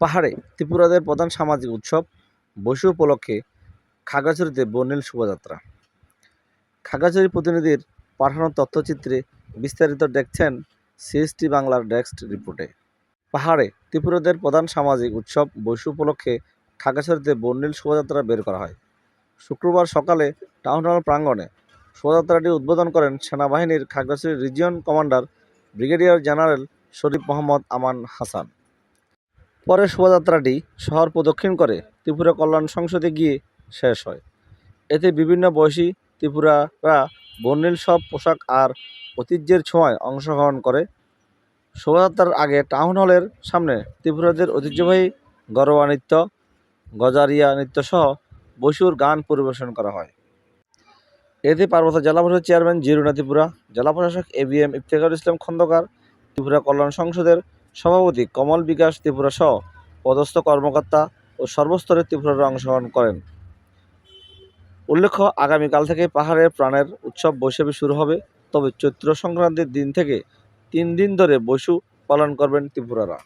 পাহাড়ে ত্রিপুরাদের প্রধান সামাজিক উৎসব বৈশু উপলক্ষে খাগড়াছড়িতে বর্ণিল শোভাযাত্রা। খাগড়াছড়ি প্রতিনিধির পাঠানো তথ্যচিত্রে বিস্তারিত দেখছেন সিএসটি বাংলার ডেস্ক রিপোর্টে। পাহাড়ে ত্রিপুরাদের প্রধান সামাজিক উৎসব বৈশু উপলক্ষে খাগড়াছড়িতে বর্ণিল শোভাযাত্রা বের করা হয়। শুক্রবার সকালে টাউন হল প্রাঙ্গণে শোভাযাত্রাটি উদ্বোধন করেন সেনাবাহিনীর Khagrachari region commander brigadier general Sharif Mohammad Aman Hasan. পরে শোভাযাত্রাটি শহর প্রদক্ষিণ করে ত্রিপুরা কল্যাণ সংসদে গিয়ে শেষ হয়। এতে বিভিন্ন বয়সী ত্রিপুরারা বর্ণিল সব পোশাক আর ঐতিহ্যের ছোঁয়ায় অংশগ্রহণ করে। শোভাযাত্রার আগে টাউন হলের সামনে ত্রিপুরাদের ঐতিহ্যবাহী গরবা নৃত্য, গজারিয়া নৃত্যসহ বসুর গান পরিবেশন করা হয়। এতে পার্বত্য জেলা পরিষদ চেয়ারম্যান জিরুনা ত্রিপুরা জেলা প্রশাসক A B M Iftekharul Islam Khandakar, Tripura কল্যাণ সংসদের সভাপতি কমল বিকাশ ত্রিপুরা সহ পদস্থ কর্মকর্তা ও সর্বস্তরে ত্রিপুরারা অংশগ্রহণ করেন। উল্লেখ্য, আগামীকাল থেকে পাহাড়ের প্রাণের উৎসব বৈশাখী শুরু হবে। তবে চৈত্র সংক্রান্তির দিন থেকে তিন দিন ধরে বৈশু পালন করবেন ত্রিপুরারা।